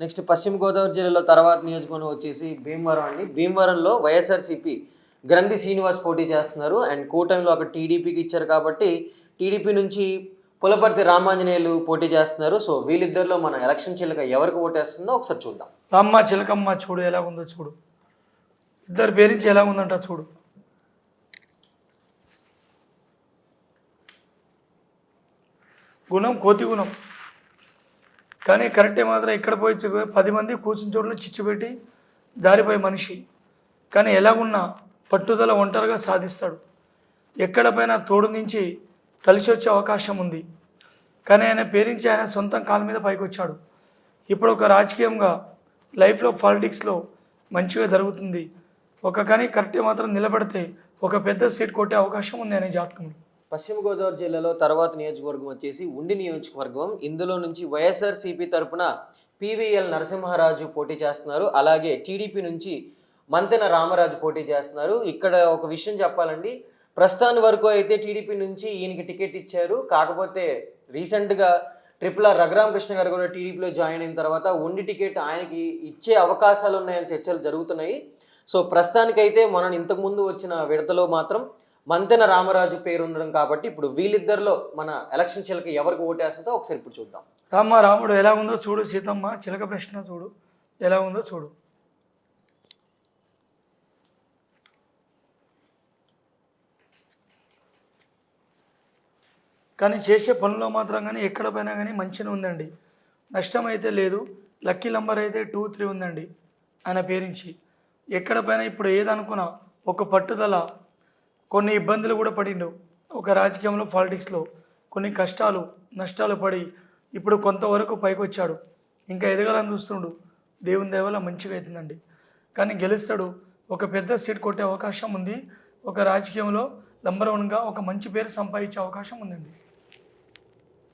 Next పశ్చిమ గోదావరి జిల్లాలో తర్వాత నియోజకవర్గం వచ్చేసి భీమవరం అండి. భీమవరంలో వైఎస్ఆర్సీపీ గ్రంథి శ్రీనివాస్ పోటీ చేస్తున్నారు. అండ్ కూటమిలో అక్కడ టీడీపీకి ఇచ్చారు కాబట్టి టీడీపీ నుంచి పులపర్తి రామాంజనేయులు పోటీ చేస్తున్నారు. సో వీళ్ళిద్దరిలో మన ఎలక్షన్ చిలక ఎవరికి ఓటేస్తుందో ఒకసారి చూద్దాం. రామ్మ చిలకమ్మ చూడు ఎలా ఉందో చూడు. ఇద్దరు పేరించి ఎలా ఉందంట చూడు. గుణం కోతి గుణం. కానీ కరెక్టే మాత్రం ఇక్కడ పోయి పది మంది కూర్చుని చోట్ల చిచ్చు పెట్టి జారిపోయే మనిషి. కానీ ఎలాగున్నా పట్టుదల ఒంటరిగా సాధిస్తాడు. ఎక్కడ తోడు నుంచి కలిసి వచ్చే అవకాశం ఉంది. కానీ ఆయన పేరించి ఆయన సొంతం కాళ్ళ మీద పైకి వచ్చాడు ఇప్పుడు ఒక రాజకీయంగా లైఫ్లో పాలిటిక్స్లో మంచిగా జరుగుతుంది. ఒక కానీ కరెక్ట్ మాత్రం నిలబడితే ఒక పెద్ద సీట్ కొట్టే అవకాశం ఉంది అనే జాతకంలో. పశ్చిమ గోదావరి జిల్లాలో తర్వాత నియోజకవర్గం వచ్చేసి ఉండి నియోజకవర్గం. ఇందులో నుంచి వైఎస్ఆర్సీపీ తరపున పివిఎల్ నరసింహరాజు పోటీ చేస్తున్నారు. అలాగే టీడీపీ నుంచి మంతెన రామరాజు పోటీ చేస్తున్నారు. ఇక్కడ ఒక విషయం చెప్పాలండి. ప్రస్తుతాని వరకు అయితే టీడీపీ నుంచి ఈయనకి టికెట్ ఇచ్చారు. కాకపోతే రీసెంట్గా ట్రిపుల్ ఆర్ రఘురామకృష్ణ గారు కూడా టీడీపీలో జాయిన్ అయిన తర్వాత ఉండి టికెట్ ఆయనకి ఇచ్చే అవకాశాలు ఉన్నాయని చర్చలు జరుగుతున్నాయి. సో ప్రస్తుతానికైతే మనం ఇంతకుముందు వచ్చిన విడతలో మాత్రం మంతెన రామరాజు పేరు ఉండడం కాబట్టి ఇప్పుడు వీళ్ళిద్దరిలో మన ఎలక్షన్ చిలక ఎవరికి ఓటేస్తుందో ఒకసారి ఇప్పుడు చూద్దాం. రామ రాముడు ఎలా ఉందో చూడు సీతమ్మ చిలక ప్రశ్న చూడు. ఎలా ఉందో చూడు. కానీ చేసే పనుల్లో మాత్రం కానీ ఎక్కడ పైనా కానీ మంచిగా ఉందండి. నష్టం అయితే లేదు లక్కీ నంబర్ అయితే టూ త్రీ ఉందండి ఆయన పేరించి ఎక్కడ పైన ఇప్పుడు ఏదనుకున్నా ఒక పట్టుదల కొన్ని ఇబ్బందులు కూడా పడిండు. ఒక రాజకీయంలో పాలిటిక్స్లో కొన్ని కష్టాలు నష్టాలు పడి ఇప్పుడు కొంతవరకు పైకి వచ్చాడు ఇంకా ఎదగాలని చూస్తుండు. దేవుని దేవల మంచిగా అవుతుందండి. కానీ గెలుస్తాడు. ఒక పెద్ద సీట్ కొట్టే అవకాశం ఉంది. ఒక రాజకీయంలో నంబర్ వన్గా ఒక మంచి పేరు సంపాదించే అవకాశం ఉందండి.